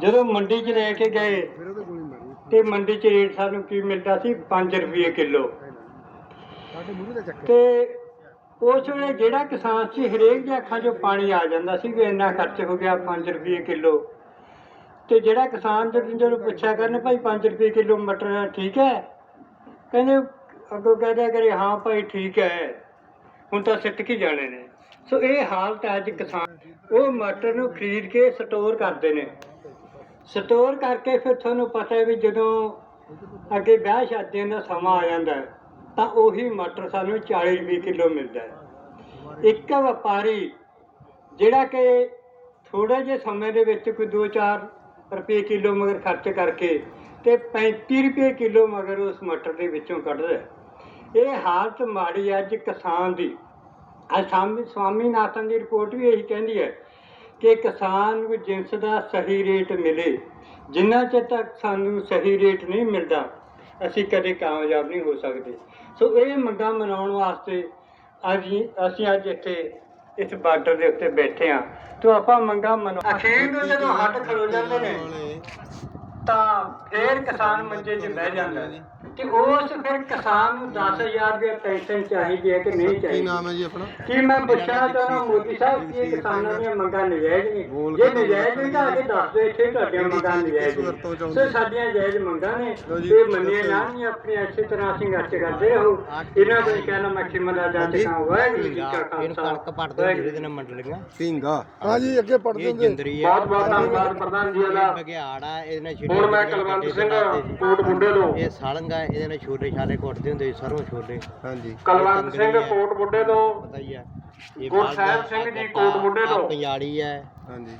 ਜਦੋਂ ਮੰਡੀ 'ਚ ਲੈ ਕੇ ਗਏ ਤੇ ਮੰਡੀ 'ਚ ਰੇਟ ਸਾਨੂੰ ਕੀ ਮਿਲਦਾ ਸੀ? 5 ਰੁਪਏ ਕਿਲੋ। ਤੇ ਉਸ ਵੇਲੇ ਜਿਹੜਾ ਕਿਸਾਨ ਸੀ ਹਰੇਕ ਦੇ ਅੱਖਾਂ 'ਚੋਂ ਪਾਣੀ ਆ ਜਾਂਦਾ ਸੀ ਵੀ ਇੰਨਾ ਖਰਚ ਹੋ ਗਿਆ 5 ਰੁਪਏ ਕਿਲੋ। ਤੇ ਜਿਹੜਾ ਕਿਸਾਨ ਜਦੋਂ ਜਦੋਂ ਪੁੱਛਿਆ ਕਰਨ ਭਾਈ 5 ਰੁਪਏ ਕਿਲੋ ਮਟਰ ਠੀਕ ਹੈ? ਕਹਿੰਦੇ ਅੱਗੋਂ ਕਹਦਿਆ ਕਰੇ ਹਾਂ ਭਾਈ ਠੀਕ ਹੈ। ਹੁਣ ਤਾਂ ਸਿੱਟ ਕੀ ਜਾਣੇ ਨੇ। ਸੋ ਇਹ ਹਾਲਤ ਹੈ ਅੱਜ ਕਿਸਾਨ। ਉਹ ਮਟਰ ਨੂੰ ਖਰੀਦ ਕੇ ਸਟੋਰ ਕਰਦੇ ਨੇ। ਸਟੋਰ ਕਰਕੇ ਫਿਰ ਤੁਹਾਨੂੰ ਪਤਾ ਹੈ ਵੀ ਜਦੋਂ ਅੱਗੇ ਵਿਆਹ ਸ਼ਾਦੀਆਂ ਦਾ ਸਮਾਂ ਆ ਜਾਂਦਾ ਹੈ, ਤਾਂ ਉਹੀ ਮਟਰ ਸਾਨੂੰ 40 ਰੁਪਏ ਕਿਲੋ ਮਿਲਦਾ ਹੈ ਇੱਕ ਵਪਾਰੀ ਜਿਹੜਾ ਕਿ ਥੋੜੇ ਜਿਹੇ ਸਮੇਂ ਦੇ ਵਿੱਚ ਕੋਈ 2-4 ਰੁਪਏ ਕਿਲੋ ਮਗਰ ਖਰਚ ਕਰਕੇ ਤੇ 35 ਰੁਪਏ ਕਿਲੋ ਮਗਰ ਉਸ ਮਟਰ ਦੇ ਵਿੱਚੋਂ ਕੱਢਦਾ ਹੈ। ਇਹ ਹਾਲਤ ਮਾੜੀ ਹੈ ਅੱਜ ਕਿਸਾਨ ਦੀ ਅੱਜ ਸਵਾਮੀ ਸਵਾਮੀਨਾਥਨ ਦੀ ਰਿਪੋਰਟ ਵੀ ਇਹੀ ਕਹਿੰਦੀ ਹੈ ਕਿ ਕਿਸਾਨ ਨੂੰ ਜਿੰਸ ਦਾ ਸਹੀ ਰੇਟ ਮਿਲੇ, ਜਿੰਨਾ ਚਿਰ ਤੱਕ ਸਾਨੂੰ ਸਹੀ ਰੇਟ ਨਹੀਂ ਮਿਲਦਾ, ਅਸੀਂ ਕਦੇ ਕਾਮਯਾਬ ਨਹੀਂ ਹੋ ਸਕਦੇ ਸੋ ਇਹ ਮੰਗਾਂ ਮਨਾਉਣ ਵਾਸਤੇ ਅੱਜ ਅਸੀਂ ਅੱਜ ਇੱਥੇ, ਇਸ ਬਾਰਡਰ ਦੇ ਉੱਤੇ ਬੈਠੇ ਹਾਂ ਤੇ ਆਪਾਂ ਮੰਗਾਂ ਮਨਾ ਅਖੀਰ ਨੂੰ ਜਦੋਂ ਹੱਥ ਖਲੋ ਜਾਂਦੇ ਨੇ, ਤਾਂ ਫੇਰ ਕਿਸਾਨ ਮੰਜੇ 'ਚ ਬਹਿ ਜਾਂਦਾ ਹੈ। ਤੇ ਉਸ ਫਿਰ ਕਿਸਾਨ ਨੂੰ 10000 ਰੁਪਏ ਪੈਨਸ਼ਨ ਚਾਹੀਦੀ ਹੈ ਕਿ ਨਹੀਂ ਕੀ ਚਾਹੀਦੀ? ਨਾਮ ਹੈ ਜੀ ਆਪਣਾ? ਕੀ ਮੈਂ ਪੁੱਛਣਾ ਚਾਹੁੰਦਾ ਮੋਦੀ ਸਾਹਿਬ ਕਿ ਇਹ ਕਿਸਾਨਾਂ ਦੀਆਂ ਮੰਗਾਂ ਨਜਾਇਜ਼ ਨੇ? ਜੇ ਨਜਾਇਜ਼ ਨੇ ਤਾਂ ਅੱਗੇ ਦੱਸ ਦਿਓ ਇੱਥੇ ਤੁਹਾਡੀਆਂ ਮੰਗਾਂ ਨਜਾਇਜ਼ ਨੇ। ਸੋ ਸਾਡੀਆਂ ਜਾਇਜ਼ ਮੰਗਾਂ ਨੇ। ਜੀ, ਇਹ ਮੰਨੀਆਂ ਜਾਣਗੀਆਂ ਆਪਣੀ ਅੱਛੀ ਤਰ੍ਹਾਂ ਸੰਘਰਸ਼ ਕਰਦੇ ਰਹੋ। ਇਹਨਾਂ ਦਾ ਕਹਿਣਾ ਮੈਕਸਿਮਮ ਦਾ ਜੱਜ ਕਾ ਵਾਹਿਗੁਰੂ ਜੀ ਕਾ ਇਹਨੂੰ ਖਾਲਸਾ ਜਿਹਦੇ ਨਾਲ ਮੰਡ ਲਈਆਂ ਢੀਂਗਾ ਹਾਂਜੀ ਅੱਗੇ ਪੜਦੇ ਇਹ ਹੁੰਦੇ ਜਿੰਦਰੀ ਆ। ਬਹੁਤ ਬਹੁਤ ਧੰਨਵਾਦ ਪ੍ਰਧਾਨ ਜੀ ਦਾ। ਬਗਿਆੜ ਹੁਣ ਮੈਂ ਕੁਲਵੰਤ ਸਿੰਘ ਕੋਟ ਮੁੰਡੇ ਤੋਂ। ਇਹ ਸਾਲੰਗਾ ਇਹਦੇ ਨਾਲ ਛੋਟੇ ਛਾਲੇ ਕੁੱਟਦੇ ਹੁੰਦੇ ਸੀ ਸਰੋਂ ਛੋਲੇ। ਹਾਂਜੀ। ਕੁਲਵੰਤ ਸਿੰਘ ਕੋਟ ਮੁੰਡੇ ਤੋਂ। ਪਤਾ ਹੀ ਆ। ਇਹ ਗੁਰਸਹਿਬ ਸਿੰਘ ਜੀ ਕੋਟ ਮੁੰਡੇ ਤੋਂ। ਪੰਜਾਲੀ ਹੈ। ਹਾਂਜੀ।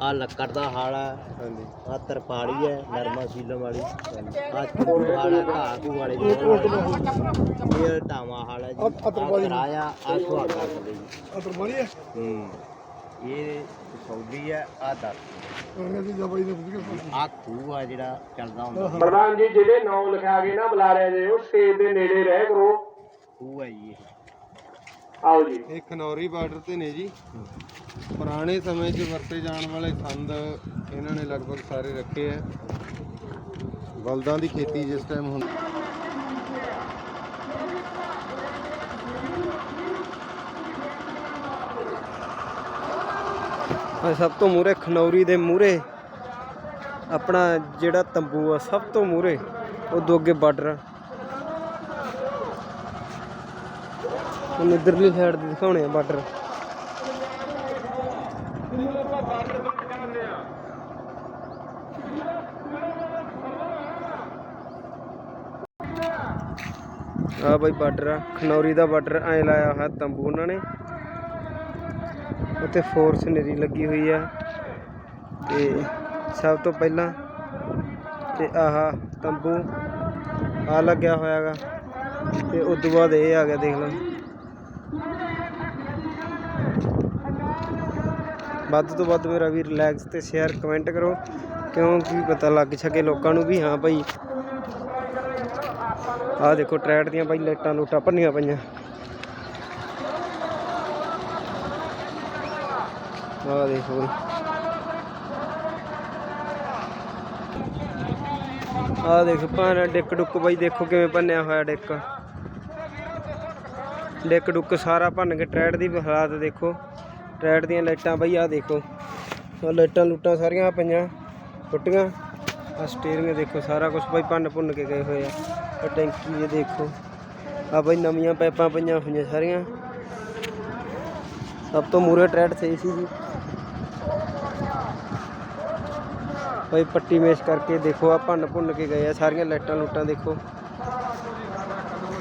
ਆ ਲੱਕੜ ਦਾ ਹਾਲ ਆ। ਹਾਂਜੀ। ਆ ਤਰਪਾਲੀ ਹੈ ਨਰਮਾ ਸੀਲਮ ਵਾਲੀ। ਆ ਚੁੱਕੂ ਵਾਲਾ ਘਾਹ ਘੂ ਵਾਲੇ ਇਹ ਢਾਵਾ ਹਾਲ ਹੈ ਜੀ। ਆ- ਆ ਤਰਪਾਲੀ। ਆ ਕਰਾਇਆ ਆ ਸੁਹਾਗਾ ਹੁੰਦੇ ਜੀ। ਅਤਰਮਾਨੀ ਹੈ? ਹੂੰ। ਇਹ ਸੌਦੀ ਹੈ ਆ ਦੱਸ। ਆ ਖੂਹ ਆ ਜਿਹੜਾ ਚੱਲਦਾ ਹੁੰਦਾ। ਸੀ ਪ੍ਰਧਾਨ ਜੀ ਜਿਹੜੇ ਨਾਂ ਲਿਖਾ ਕੇ ਨਾ ਬੁਲਾ ਰਹੇ ਜੇ ਉਹ ਸਟੇਜ ਦੇ ਨੇੜੇ ਰਹਿ ਕਰੋ। ਖੂਹ ਹੈ ਜੀ ਇਹ। ਆਓ ਜੀ। ਇਹ ਖਨੌਰੀ ਬਾਰਡਰ ਤੇ ਨੇ ਜੀ। ਪੁਰਾਣੇ ਸਮੇਂ 'ਚ ਵਰਤੇ ਜਾਣ ਵਾਲੇ ਸੰਦ ਇਹਨਾਂ ਨੇ ਲਗਭਗ ਸਾਰੇ ਰੱਖੇ ਆ। ਬਲਦਾਂ ਦੀ ਖੇਤੀ ਜਿਸ ਟਾਈਮ ਹੁੰਦੀ। ਸਭ ਤੋਂ ਮੂਰੇ ਖਨੌਰੀ ਦੇ ਮੂਰੇ ਆਪਣਾ ਜਿਹੜਾ ਤੰਬੂ ਆ, ਸਭ ਤੋਂ ਮੂਰੇ ਉਹ ਦੋ ਅੱਗੇ ਬਾਰਡਰ ਆ। ਹੁਣ ਇਧਰਲੀ ਸਾਈਡ ਦੇ ਦਿਖਾਉਣੇ ਆ ਬਾਰਡਰ। ਆ ਬਾਈ ਬਾਰਡਰ ਆ, ਖਨੌਰੀ ਦਾ ਬਾਰਡਰ ਐ ਲਾਇਆ ਹੋਇਆ ਤੰਬੂ ਉਹਨਾਂ ਨੇ। ਉੱਤੇ ਫੋਰਸ ਨਰੀ ਲੱਗੀ ਹੋਈ ਆ। ਤੇ ਸਭ ਤੋਂ ਪਹਿਲਾਂ ਤੇ ਆਹ ਤੰਬੂ ਆ ਲੱਗਿਆ ਹੋਇਆਗਾ। ਤੇ ਉਸ ਤੋਂ ਬਾਅਦ ਇਹ ਆ ਗਿਆ ਦੇਖ ਲਓ। ਵੱਧ ਤੋਂ ਵੱਧ ਮੇਰਾ ਵੀ ਰਿਲੈਕਸ ਤੇ ਸ਼ੇਅਰ ਕਮੈਂਟ ਕਰੋ, ਕਿਉਂਕਿ ਪਤਾ ਲੱਗ ਸਕੇ ਲੋਕਾਂ ਨੂੰ ਵੀ ਹਾਂ ਭਾਈ। ਆਹ ਦੇਖੋ ਟਰੈਟ ਦੀਆਂ ਭਾਈ ਲਾਈਟਾਂ ਲੂਟਾਂ ਭੰਨੀਆਂ ਪਈਆਂ। ਆਹ ਦੇਖੋ ਬਈ ਆਹ ਦੇਖ ਭਾਣਾ ਡਿੱਕ ਡੁੱਕ ਬਾਈ ਦੇਖੋ ਕਿਵੇਂ ਭੰਨਿਆ ਹੋਇਆ ਡਿੱਕ ਡਿੱਕ ਡੁੱਕ ਸਾਰਾ ਭੰਨ ਕੇ ਟਰੈਟ ਦੀ ਵੀ ਹਾਲਾਤ ਦੇਖੋ ਟਰੈਟ ਦੀਆਂ ਲਾਈਟਾਂ ਬਾਈ ਆਹ ਦੇਖੋ ਆਹ ਲਾਈਟਾਂ ਲੂਟਾਂ ਸਾਰੀਆਂ ਪਈਆਂ ਟੁੱਟੀਆਂ ਆ ਸਟੀਅਰਿੰਗ ਦੇਖੋ ਸਾਰਾ ਕੁਝ ਬਾਈ ਭੰਨ ਭੁੰਨ ਕੇ ਗਏ ਹੋਏ ਆ ਆਹ ਟੈਂਕੀ ਇਹ ਦੇਖੋ ਆ ਬਾਈ ਨਵੀਆਂ ਪਾਈਪਾਂ ਪਈਆਂ ਹੋਈਆਂ ਸਾਰੀਆਂ ਸਭ ਤੋਂ ਮੂਰੇ ਟਰੈਟ ਸਹੀ ਸੀ ਜੀ। ਭਾਈ ਪੱਟੀ ਮੇਸ਼ ਕਰਕੇ ਦੇਖੋ ਆ ਭੰਨ ਭੁੰਨ ਕੇ ਗਏ ਆ, ਸਾਰੀਆਂ ਲਾਈਟਾਂ ਲੂਟਾਂ ਦੇਖੋ।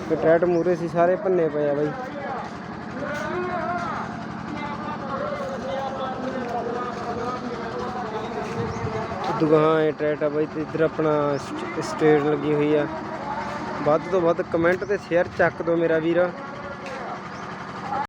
ਤੇ ਟਰੈਟ ਮੂਰੇ ਸੀ, ਸਾਰੇ ਭੰਨੇ ਪਏ ਆ ਬਾਈ। ਦੁਗਾਹਾਂ ਇਹ ਟਰੈਟ ਆ ਬਾਈ, ਤੇ ਇੱਧਰ ਆਪਣਾ ਸਟੇਟ ਲੱਗੀ ਹੋਈ ਆ। ਵੱਧ ਤੋਂ ਵੱਧ ਕਮੈਂਟ ਤੇ ਸ਼ੇਅਰ ਚੱਕ ਦਿਓ ਮੇਰਾ ਵੀਰ।